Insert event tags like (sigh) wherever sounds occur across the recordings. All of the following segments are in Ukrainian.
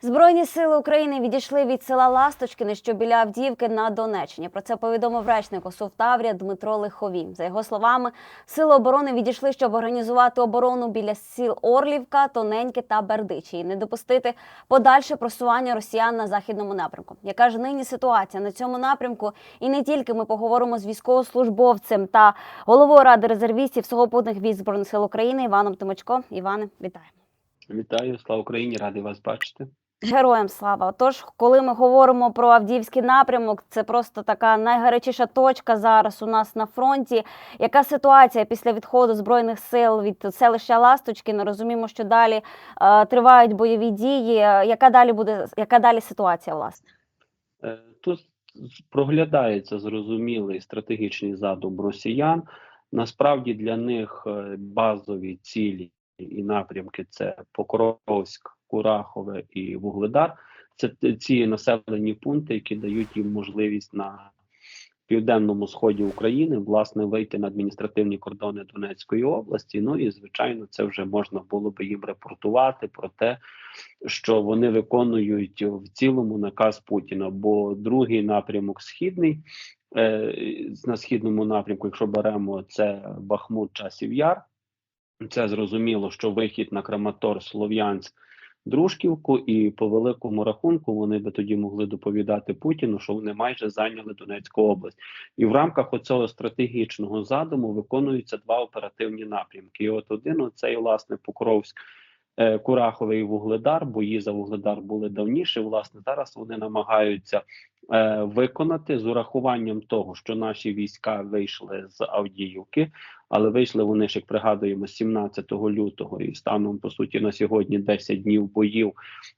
Збройні сили України відійшли від села Ласточкине, що біля Авдіївки на Донеччині. Про це повідомив речник ОСУ Таврія Дмитро Лиховій. За його словами, сили оборони відійшли, щоб організувати оборону біля сіл Орлівка, Тоненьке та Бердичі і не допустити подальше просування росіян на західному напрямку. Яка ж нині ситуація на цьому напрямку? І не тільки ми поговоримо з військовослужбовцем та головою ради резервістів сухопутних військ збройних сил України Іваном Тимочко. Іване, вітаємо. Вітаю, слава Україні, радий вас бачити. Героям слава. Отож, коли ми говоримо про Авдіївський напрямок, це просто така найгарячіша точка зараз у нас на фронті. Яка ситуація після відходу збройних сил від селища Ласточкіно? Розуміємо, що далі е, тривають бойові дії. Яка далі буде яка далі ситуація? Власне Е, Тут проглядається зрозумілий стратегічний задум росіян. Насправді для них е, базові цілі і напрямки це Покровськ, Курахове і Вугледар. Це ці населені пункти, які дають їм можливість на південному сході України власне вийти на адміністративні кордони Донецької області. Ну і звичайно, це вже можна було би їм репортувати про те, що вони виконують в цілому наказ Путіна. Бо другий напрямок східний е, на східному напрямку, якщо беремо це Бахмут, часів яр. Це зрозуміло, що вихід на Краматор, Слов'янськ, Дружківку, і по великому рахунку вони би тоді могли доповідати Путіну, що вони майже зайняли Донецьку область. І в рамках оцього стратегічного задуму виконуються два оперативні напрямки. І от один цей власне Покровськ. е, Кураховий Вугледар, бої за Вугледар були давніше. Власне, зараз вони намагаються е, виконати з урахуванням того, що наші війська вийшли з Авдіївки, але вийшли вони ж, як пригадуємо, 17 лютого, і станом по суті на сьогодні 10 днів боїв,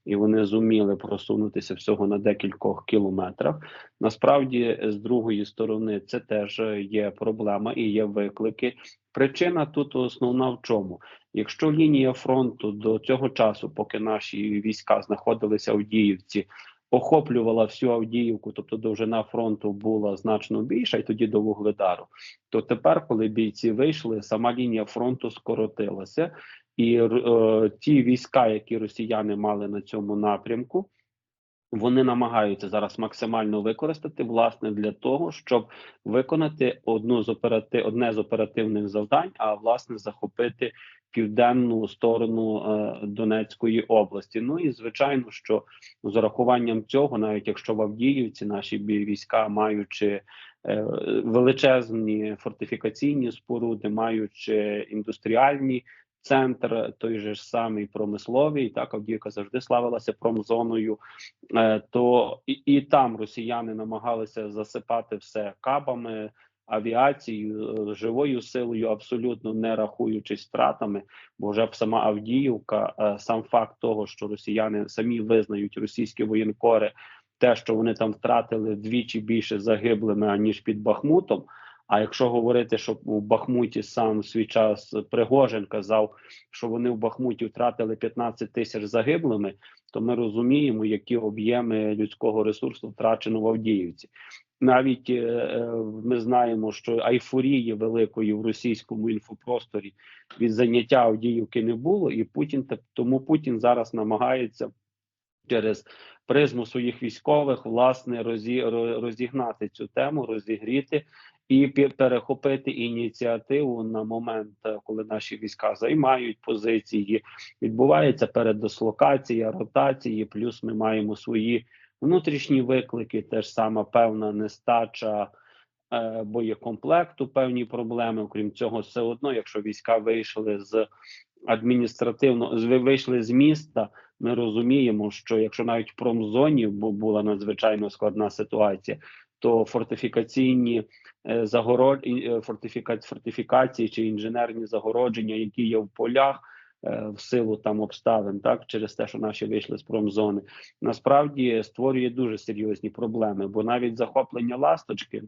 і вони зуміли просунутися всього на декількох кілометрах. Насправді, з другої сторони, це теж є проблема і є виклики. Причина тут основна в чому? Якщо лінія фронту до цього часу, поки наші війська знаходилися в Діївці, охоплювала всю Авдіївку, тобто довжина фронту була значно більша, і тоді до Вугледару, то тепер, коли бійці вийшли, сама лінія фронту скоротилася, і е, ті війська, які росіяни мали на цьому напрямку. Вони намагаються зараз максимально використати власне для того, щоб виконати одну з операти... одне з оперативних завдань, а власне захопити південну сторону е, Донецької області. Ну і звичайно, що з урахуванням цього, навіть якщо в Авдіївці наші війська, маючи е, величезні фортифікаційні споруди, маючи індустріальні. Центр той же ж самий промисловий, так Авдіївка завжди славилася промзоною, е, то і, і там росіяни намагалися засипати все кабами, авіацією, е, живою силою, абсолютно не рахуючись втратами. Бо вже сама Авдіївка, е, сам факт того, що росіяни самі визнають російські воєнкори, те, що вони там втратили вдвічі більше загиблими аніж під Бахмутом. А якщо говорити, що у Бахмуті сам в свій час Пригожин казав, що вони в Бахмуті втратили 15 тисяч загиблими, то ми розуміємо, які об'єми людського ресурсу втрачено в Авдіївці. Навіть е, е, ми знаємо, що айфорії великої в російському інфопросторі від заняття Авдіївки не було, і Путін тому Путін зараз намагається через призму своїх військових власне розі, розігнати цю тему, розігріти і перехопити ініціативу на момент, е, коли наші війська займають позиції, відбувається передислокація, ротації. Плюс ми маємо свої внутрішні виклики, теж сама певна нестача. е, Боєкомплекту певні проблеми. Окрім цього, все одно, якщо війська вийшли з адміністративно з вийшли з міста, ми розуміємо, що якщо навіть в промзоні була надзвичайно складна ситуація, то фортифікаційні е, загород е, фортифіка... фортифікації чи інженерні загородження, які є в полях. Е, В силу там обставин, так через те, що наші вийшли з промзони, насправді створює дуже серйозні проблеми. Бо навіть захоплення ласточки,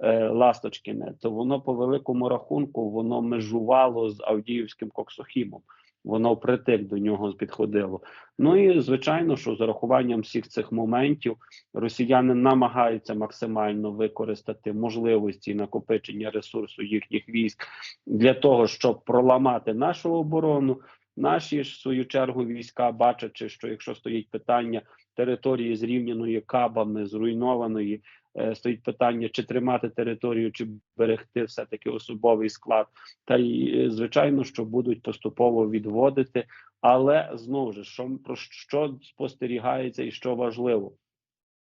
е, Ласточкине, то воно по великому рахунку воно межувало з Авдіївським коксохімом. Воно впритик до нього підходило. Ну і звичайно, що з урахуванням всіх цих моментів росіяни намагаються максимально використати можливості накопичення ресурсу їхніх військ для того, щоб проламати нашу оборону. Наші ж в свою чергу війська, бачачи, що якщо стоїть питання території зрівняної кабами, зруйнованої, е, стоїть питання, чи тримати територію, чи берегти все таки особовий склад, та й е, звичайно, що будуть поступово відводити. Але знову ж що про що спостерігається, і що важливо,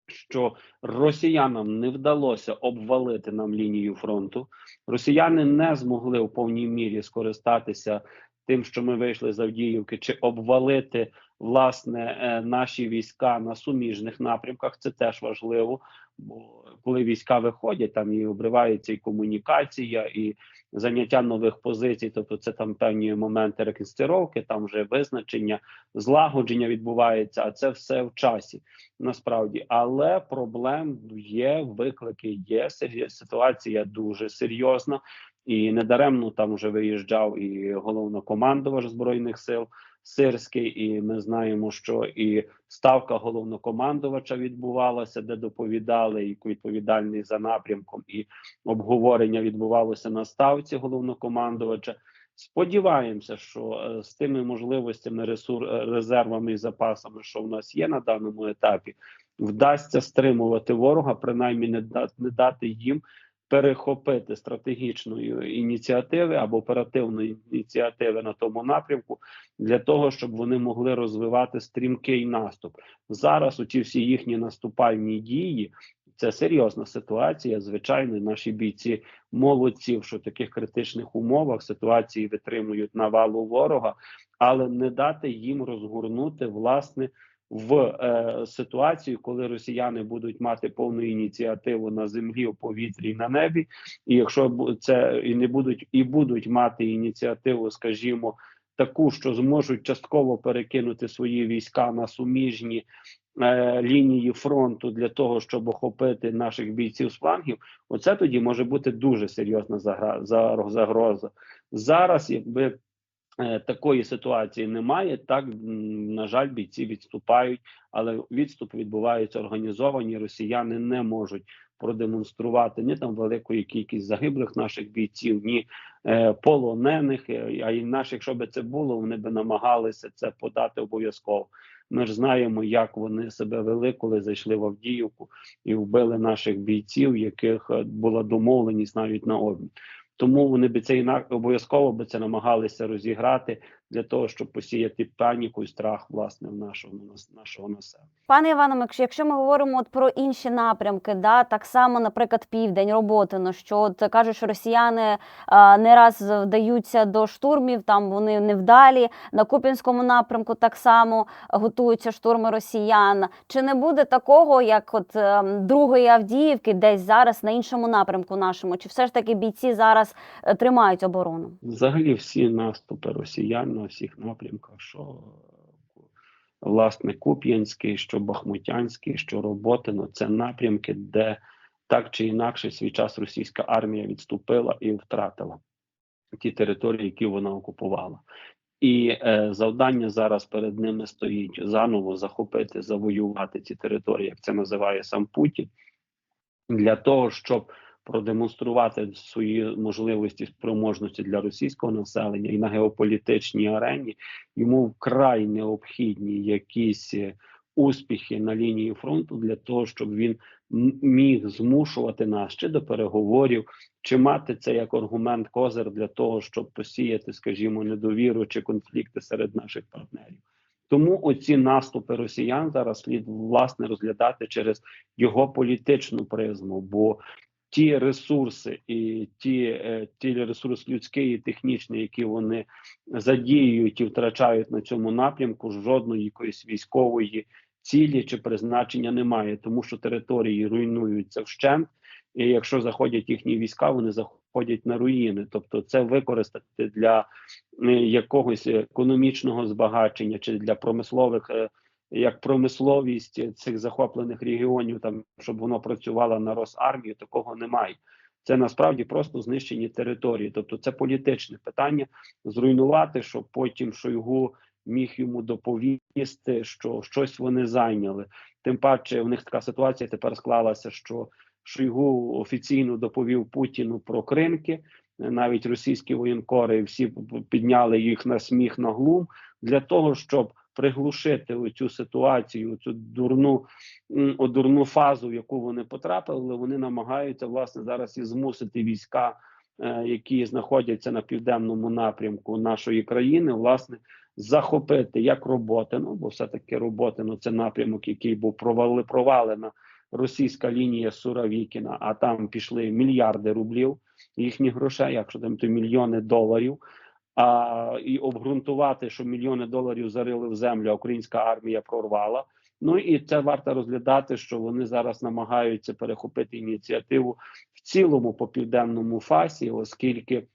що росіянам не вдалося обвалити нам лінію фронту. Росіяни не змогли в повній мірі скористатися тим, що ми вийшли з Авдіївки, чи обвалити власне е, наші війська на суміжних напрямках. Це теж важливо. Бо коли війська виходять, там і обривається і комунікація, і заняття нових позицій, тобто це там певні моменти реконстрировки, там вже визначення, злагодження відбувається, а це все в часі насправді. Але проблем є, виклики є. Ситуація дуже серйозна, і недаремно там вже виїжджав і головнокомандувач збройних сил. Сирський, і ми знаємо, що і ставка головнокомандувача відбувалася, де доповідали і відповідальний за напрямком, і обговорення відбувалося на ставці головнокомандувача. Сподіваємося, що е, з тими можливостями, ресур, е, резервами і запасами, що в нас є на даному етапі, вдасться стримувати ворога, принаймні не дати, не дати їм перехопити стратегічної ініціативи або оперативної ініціативи на тому напрямку для того, щоб вони могли розвивати стрімкий наступ. Зараз у ці всі їхні наступальні дії. Це серйозна ситуація. Звичайно, наші бійці молодці, що в таких критичних умовах ситуації витримують навалу ворога, але не дати їм розгорнути власне в е, ситуацію, коли росіяни будуть мати повну ініціативу на землі, у повітрі і на небі, і якщо це і не будуть і будуть мати ініціативу, скажімо, таку, що зможуть частково перекинути свої війська на суміжні е, лінії фронту для того, щоб охопити наших бійців з флангів, оце тоді може бути дуже серйозна загроза. Зараз, якби такої ситуації немає, так на жаль, бійці відступають, але відступи відбуваються організовані. Росіяни не можуть продемонструвати ні там великої кількість загиблих наших бійців, ні е, полонених. Е, А інакше, якщо б це було, вони би намагалися це подати обов'язково. Ми ж знаємо, як вони себе вели, коли зайшли в Авдіївку і вбили наших бійців, яких е, була домовленість навіть на обмін. Тому вони би це інак обов'язково би це намагалися розіграти для того, щоб посіяти паніку і страх власне в нашого нашого населення. Пане Іване, якщо- якщо ми говоримо от про інші напрямки, да, так само, наприклад, південь, Роботино, що от кажуть, що росіяни а, не раз вдаються до штурмів, там вони невдалі. На Куп'янському напрямку так само готуються штурми росіян. Чи не буде такого, як от ем, другої Авдіївки, десь зараз на іншому напрямку нашому? Чи все ж таки бійці зараз е, тримають оборону? Взагалі, всі наступи росіян на всіх напрямках, що власне Куп'янський, що Бахмутянський, що Роботино, це напрямки, де так чи інакше свій час російська армія відступила і втратила ті території, які вона окупувала. І е, завдання зараз перед ними стоїть заново захопити, завоювати ці території, як це називає сам Путін, для того, щоб продемонструвати свої можливості спроможності для російського населення і на геополітичній арені йому вкрай необхідні якісь е, успіхи на лінії фронту для того, щоб він міг змушувати нас чи до переговорів, чи мати це як аргумент козир для того, щоб посіяти, скажімо, недовіру чи конфлікти серед наших партнерів. Тому оці наступи росіян зараз слід власне розглядати через його політичну призму, бо ті ресурси і ті, е, ті ресурс людський і технічний, які вони задіюють і втрачають на цьому напрямку, жодної якоїсь військової цілі чи призначення немає, тому що території руйнуються вщент, і якщо заходять їхні війська, вони заходять на руїни. Тобто, це використати для е, якогось економічного збагачення чи для промислових. Як промисловість цих захоплених регіонів, там щоб воно працювало на Росармію, такого немає. Це насправді просто знищені території. Тобто, це політичне питання зруйнувати, щоб потім Шойгу міг йому доповісти, що щось вони зайняли. Тим паче, у них така ситуація тепер склалася, що Шойгу офіційно доповів Путіну про Кримки, навіть російські воєнкори, всі підняли їх на сміх на глум для того, щоб приглушити цю ситуацію, цю дурну дурну фазу, в яку вони потрапили. Вони намагаються власне зараз і змусити війська, е, які знаходяться на південному напрямку нашої країни, власне, захопити як Роботино, бо все-таки Роботино це напрямок, який був провали, провалена російська лінія Суровікіна, а там пішли мільярди рублів їхніх грошей, якщо там то мільйони доларів. А і обґрунтувати, що мільйони доларів зарили в землю, а українська армія прорвала. Ну і це варто розглядати, що вони зараз намагаються перехопити ініціативу в цілому по південному фасі, оскільки е,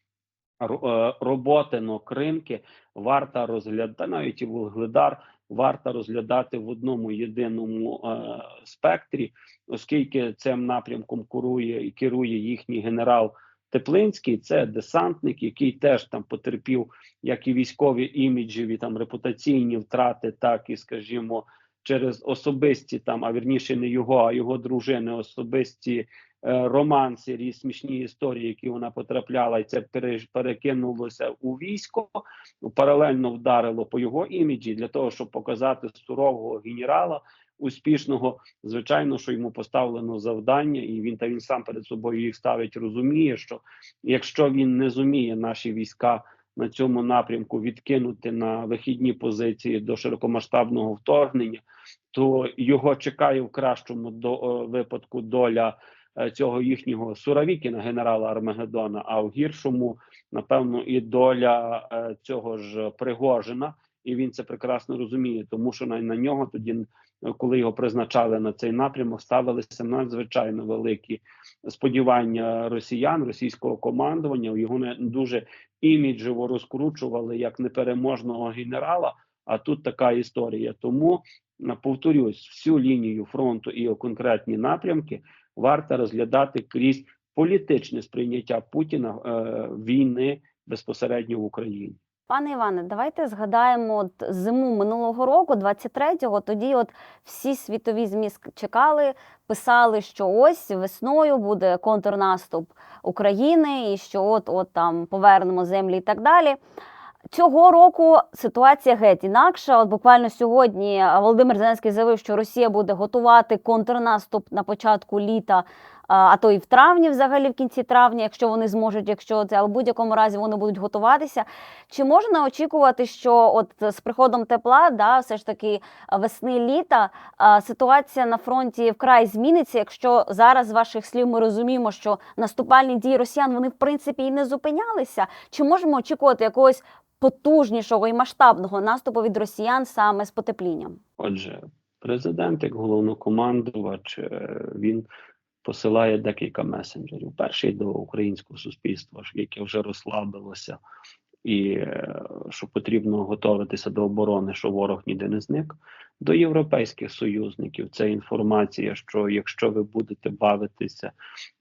роботино кринки варто розглядати навіть і Вугледар варто розглядати в одному єдиному е, спектрі, оскільки цим напрямком курує і керує їхній генерал Теплинський. Це десантник, який теж там потерпів як і військові іміджеві там репутаційні втрати, так і скажімо. Через особисті там, а вірніше не його, а його дружини, особисті е, романси, різні смішні історії, які вона потрапляла, і це перекинулося у військо, паралельно вдарило по його іміджі для того, щоб показати сурового генерала успішного. Звичайно, що йому поставлено завдання, і він та він сам перед собою їх ставить. Розуміє, що якщо він не зуміє наші війська на цьому напрямку відкинути на вихідні позиції до широкомасштабного вторгнення, то його чекає в кращому до випадку доля цього їхнього Суровікіна, генерала Армагеддона, а в гіршому, напевно, і доля е, цього ж Пригожина. І він це прекрасно розуміє, тому що на, на нього тоді, е, коли його призначали на цей напрямок, ставилися надзвичайно великі сподівання росіян, російського командування. Його не дуже іміджево розкручували як непереможного генерала. А тут така історія. Тому е, повторюсь, всю лінію фронту і конкретні напрямки варто розглядати крізь політичне сприйняття Путіна е, війни безпосередньо в Україні. Пане Іване, давайте згадаємо от зиму минулого року, 23-го. Тоді от всі світові ЗМІ чекали, писали, що ось весною буде контрнаступ України, і що от от там повернемо землі і так далі. Цього року ситуація геть інакша. От буквально сьогодні Володимир Зеленський заявив, що Росія буде готувати контрнаступ на початку літа, а а то і в травні, взагалі в кінці травня, якщо вони зможуть, якщо це, але в будь-якому разі вони будуть готуватися. Чи можна очікувати, що от з приходом тепла, да, все ж таки весни літа, ситуація на фронті вкрай зміниться, якщо зараз з ваших слів ми розуміємо, що наступальні дії росіян вони в принципі і не зупинялися? Чи можемо очікувати якогось потужнішого і масштабного наступу від росіян саме з потеплінням? Отже, президент, як головнокомандувач, е, він посилає декілька месенджерів. Перший до українського суспільства, яке вже розслабилося, і е, що потрібно готуватися до оборони, що ворог ніде не зник. До європейських союзників це інформація, що якщо ви будете бавитися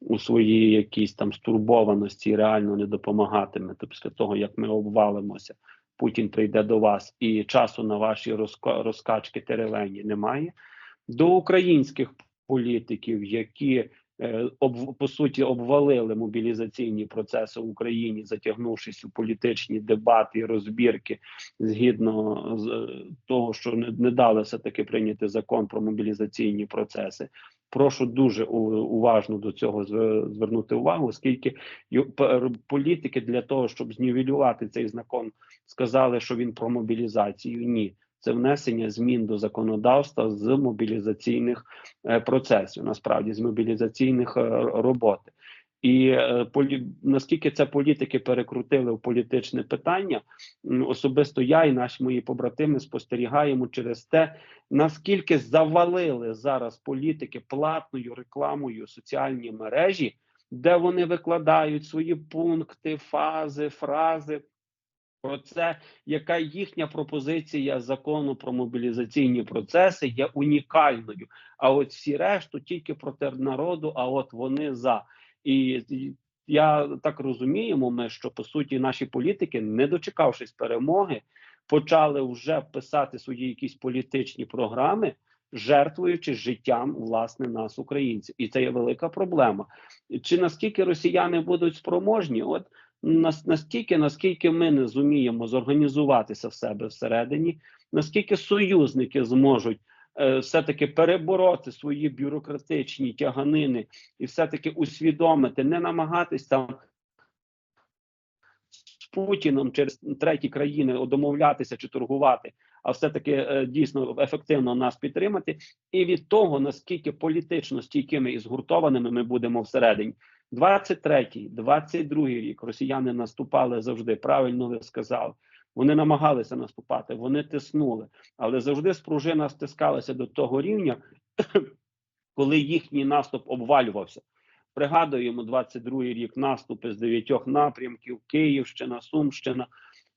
у своїй якійсь там стурбованості реально не допомагатимете після того, як ми обвалимося, Путін прийде до вас, і часу на ваші розка- розкачки теревені немає. До українських політиків, які по суті обвалили мобілізаційні процеси в Україні, затягнувшись у політичні дебати і розбірки згідно з е, того, що не, дали все таки прийняти закон про мобілізаційні процеси. Прошу дуже уважно до цього звернути увагу, оскільки політики для того, щоб знівелювати цей закон, сказали, що він про мобілізацію. Ні, це внесення змін до законодавства з мобілізаційних е, процесів, насправді з мобілізаційних е, роботи. І е, полі... наскільки це політики перекрутили в політичне питання, особисто я і наші мої побратими спостерігаємо через те, наскільки завалили зараз політики платною рекламою соціальні мережі, де вони викладають свої пункти, фази, фрази. Про це, яка їхня пропозиція закону про мобілізаційні процеси є унікальною. А от всі решту тільки проти народу, а от вони за. І я так розуміємо, ми що по суті наші політики, не дочекавшись перемоги, почали вже писати свої якісь політичні програми, жертвуючи життям власне нас, українців, і це є велика проблема. Чи наскільки росіяни будуть спроможні? От настільки, наскільки ми не зуміємо зорганізуватися в себе всередині, наскільки союзники зможуть е, все-таки перебороти свої бюрократичні тяганини і все-таки усвідомити, не намагатись там з Путіном через треті країни домовлятися чи торгувати, а все-таки е, дійсно ефективно нас підтримати, і від того наскільки політично стійкими і згуртованими ми будемо всередині. 23-й, 22-й рік росіяни наступали завжди. Правильно ви сказали. Вони намагалися наступати, вони тиснули, але завжди спружина стискалася до того рівня, (clears throat) коли їхній наступ обвалювався. Пригадуємо 22-й рік наступи з дев'ятьох напрямків: Київщина, Сумщина.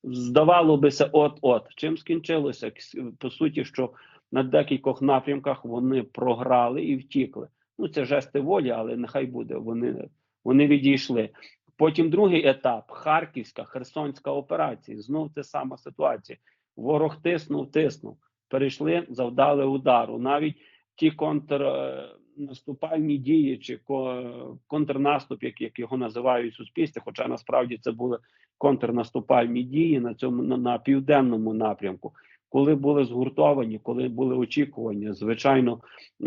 Здавало бися, от-от. Чим скінчилося? По суті, що на декількох напрямках вони програли і втікли. Ну, це жести волі, але нехай буде. Вони, вони відійшли. Потім другий етап Харківська, Херсонська операція. Знов те сама ситуація. Ворог тиснув, тиснув. Перейшли, завдали удару. Навіть ті контрнаступальні дії чи ко- контрнаступ, як, як його називають в суспільстві, хоча насправді це були контрнаступальні дії на цьому на, на південному напрямку. Коли були згуртовані, коли були очікування, звичайно,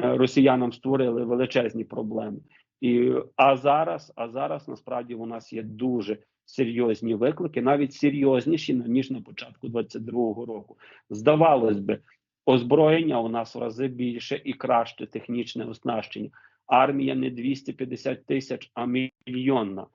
е, росіянам створили величезні проблеми. І а зараз, а зараз насправді у нас є дуже серйозні виклики, навіть серйозніші ніж на початку 22-го року. Здавалось би, озброєння у нас в рази більше і краще технічне оснащення. Армія не 250 тисяч, а мільйонна.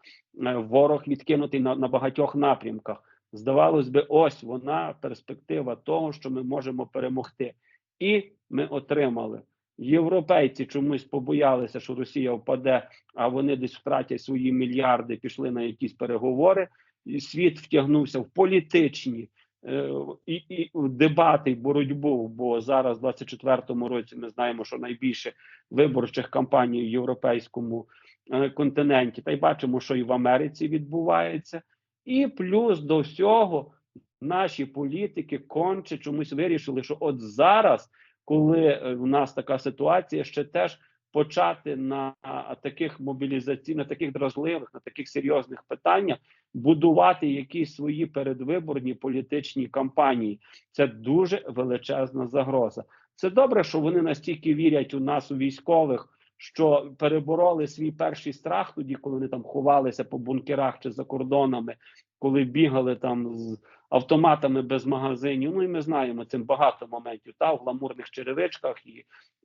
Е, Ворог відкинутий на, на багатьох напрямках. Здавалось би, ось вона перспектива того, що ми можемо перемогти. І ми отримали. Європейці чомусь побоялися, що Росія впаде, а вони десь втратять свої мільярди, пішли на якісь переговори. І світ втягнувся в політичні е, і, і в дебати, і боротьбу. Бо зараз, в 24-му році, ми знаємо, що найбільше виборчих кампаній в європейському е, континенті, та й бачимо, що і в Америці відбувається. І плюс до всього наші політики конче чомусь вирішили, що от зараз, коли е, в нас така ситуація, ще теж почати на таких мобілізаційних, на таких дразливих, на таких серйозних питаннях будувати якісь свої передвиборні політичні кампанії. Це дуже величезна загроза. Це добре, що вони настільки вірять у нас, у військових, що перебороли свій перший страх тоді, коли вони там ховалися по бункерах чи за кордонами, коли бігали там з автоматами без магазинів. Ну і ми знаємо цим багато моментів, та в гламурних черевичках і,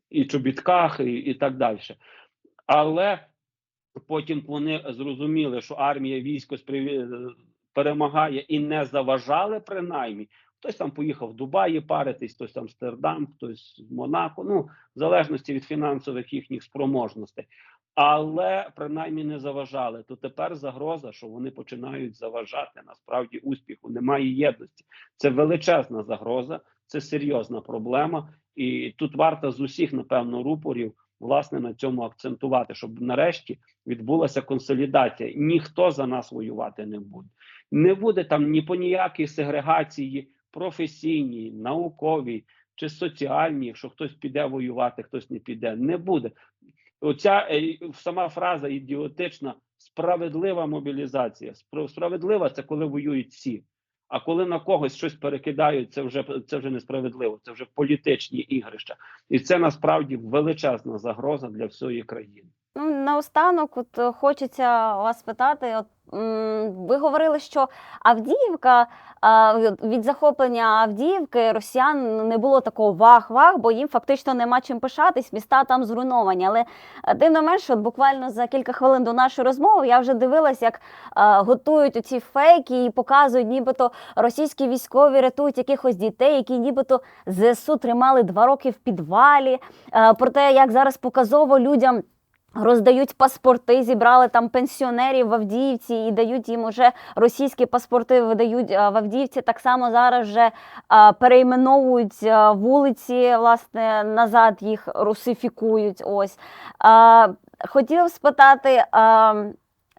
і чобітках, і, і так далі. Але потім вони зрозуміли, що армія військо сприв- перемагає і не заважали принаймні. Хтось там поїхав в Дубаї паритись, хтось там в Амстердам, хтось в Монако. Ну, в залежності від фінансових їхніх спроможностей. Але принаймні не заважали. То тепер загроза, що вони починають заважати. Насправді успіху немає єдності. Це величезна загроза, це серйозна проблема, і тут варто з усіх, напевно, рупорів власне на цьому акцентувати, щоб нарешті відбулася консолідація. Ніхто за нас воювати не буде. Не буде там ні по ніякій сегрегації професійній, науковій чи соціальній, якщо хтось піде воювати, хтось не піде. Не буде. Оця е, сама фраза ідіотична, справедлива мобілізація. Справедлива це коли воюють всі. А коли на когось щось перекидають, це вже це вже несправедливо, це вже політичні ігрища, і це насправді величезна загроза для всієї країни. Ну, наостанок, от е, хочеться вас питати. От ви говорили, що Авдіївка від захоплення Авдіївки росіян не було такого вах-вах, бо їм фактично нема чим пишатись, міста там зруйновані. Але е, тим не менше, от буквально за кілька хвилин до нашої розмови я вже дивилась, як готують оці фейки і показують, нібито російські військові рятують якихось дітей, які нібито ЗСУ тримали два роки в підвалі. Е, про те, як зараз показово людям. Роздають паспорти, зібрали там пенсіонерів в Авдіївці і дають їм уже російські паспорти, видають в Авдіївці. Так само зараз вже перейменовують вулиці, власне, назад їх русифікують. Ось хотів спитати.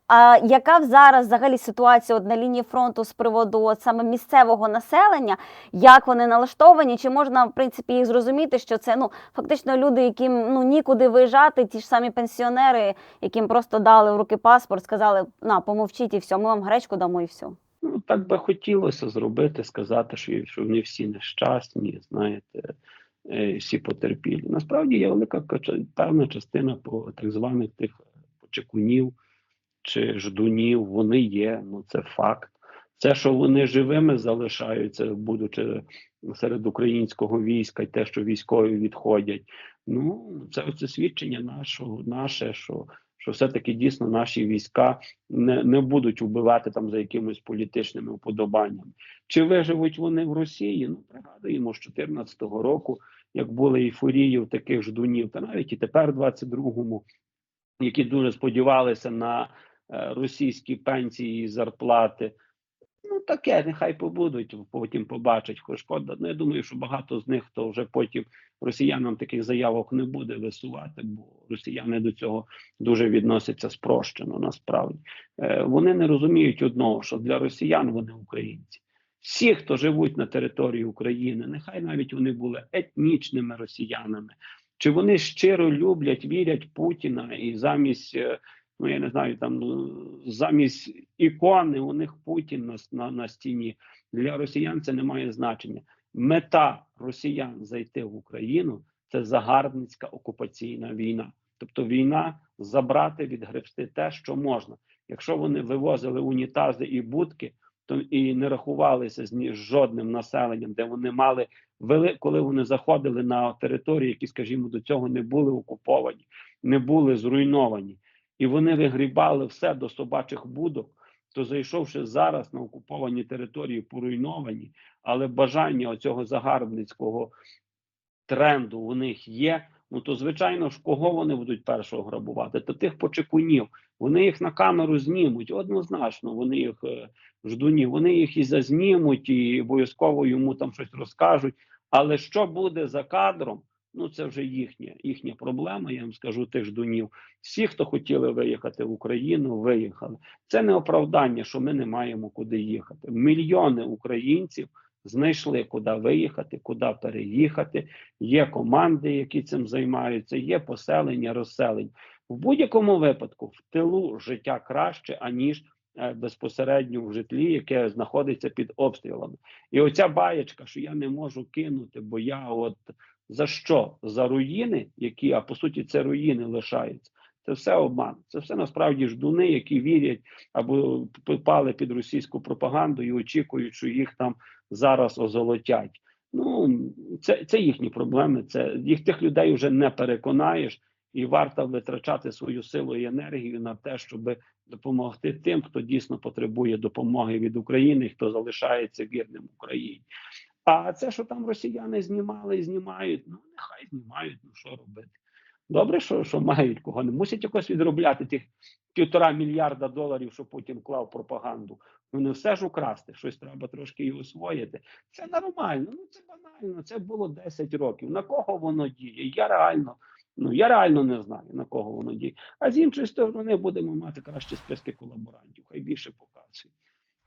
А, яка зараз взагалі ситуація на лінії фронту з приводу от саме місцевого населення? Як вони налаштовані? Чи можна в принципі їх зрозуміти, що це ну фактично люди, яким ну нікуди виїжджати, ті ж самі пенсіонери, яким просто дали в руки паспорт, сказали на помовчіть і все, ми вам гречку дамо і все. Ну, так би хотілося зробити, сказати, що, що вони всі нещасні, знаєте, е, всі потерпілі. Насправді є велика певна частина по так званих тих почекунів чи ждунів, вони є, ну це факт. Це, що вони живими залишаються, будучи серед українського війська, і те, що військові відходять. Ну, це, це свідчення нашого, наше, що, що все-таки дійсно наші війська не, не будуть вбивати там за якимись політичними вподобаннями. Чи виживуть вони в Росії? Ну, пригадуємо, з 2014 року, як були ейфорії таких ждунів, та навіть і тепер, в 22-му, які дуже сподівалися на російські пенсії і зарплати. Ну, таке, нехай побудуть, потім побачать. Хоч шкода. Ну, я думаю, що багато з них то вже потім росіянам таких заявок не буде висувати, бо росіяни до цього дуже відносяться спрощено. Насправді е, вони не розуміють одного, що для росіян вони українці. Всі, хто живуть на території України, нехай навіть вони були етнічними росіянами, чи вони щиро люблять, вірять Путіна і замість. Ну, я не знаю, там ну, замість ікони у них Путін на, на, на стіні. Для росіян це не має значення. Мета росіян зайти в Україну це загарбницька окупаційна війна. Тобто війна забрати, відгребсти те, що можна. Якщо вони вивозили унітази і будки, то і не рахувалися з жодним населенням, де вони мали вели, коли вони заходили на території, які, скажімо, до цього не були окуповані, не були зруйновані, і вони вигрібали все до собачих будок. То зайшовши зараз на окуповані території, поруйновані, але бажання оцього загарбницького тренду у них є. Ну то звичайно ж, кого вони будуть першого грабувати? То тих почекунів. Вони їх на камеру знімуть. Однозначно, вони їх е, ждуні, вони їх і зазнімуть, і обов'язково йому там щось розкажуть. Але що буде за кадром? Ну це вже їхня, їхня проблема. Я вам скажу тих ждунів. Всі, хто хотіли виїхати в Україну, виїхали. Це не оправдання, що ми не маємо куди їхати. Мільйони українців знайшли, куди виїхати, куди переїхати. Є команди, які цим займаються, є поселення, розселення. В будь-якому випадку в тилу життя краще, аніж е, безпосередньо в житлі, яке знаходиться під обстрілами. І оця баєчка, що я не можу кинути, бо я от за що? За руїни, які, а по суті, це руїни лишаються. Це все обман. Це все насправді ждуни, які вірять або попали під російську пропаганду і очікують, що їх там зараз озолотять. Ну це, це їхні проблеми. Це їх тих людей вже не переконаєш, і варто витрачати свою силу і енергію на те, щоб допомогти тим, хто дійсно потребує допомоги від України, хто залишається вірним Україні. А це, що там росіяни знімали і знімають, ну нехай знімають, ну що робити. Добре, що, що мають кого не мусять якось відробляти тих півтора мільярда доларів, що Путін клав пропаганду. Ну не все ж украсти, щось треба трошки і освоїти. Це нормально, ну це банально. Це було 10 років. На кого воно діє? Я реально, ну я реально не знаю на кого воно діє. А з іншої сторони, будемо мати краще списки колаборантів. Хай більше показує.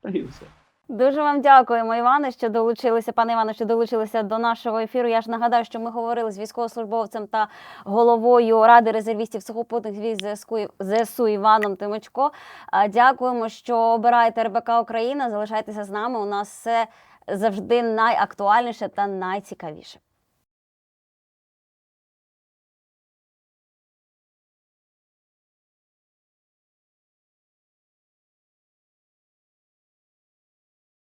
Та і все. Дуже вам дякуємо, Іване, що долучилися, пане Іване, що долучилися до нашого ефіру. Я ж нагадаю, що ми говорили з військовослужбовцем та головою ради резервістів сухопутних військ ЗСУ, ЗСУ Іваном Тимочко. Дякуємо, що обираєте РБК Україна. Залишайтеся з нами. У нас все завжди найактуальніше та найцікавіше.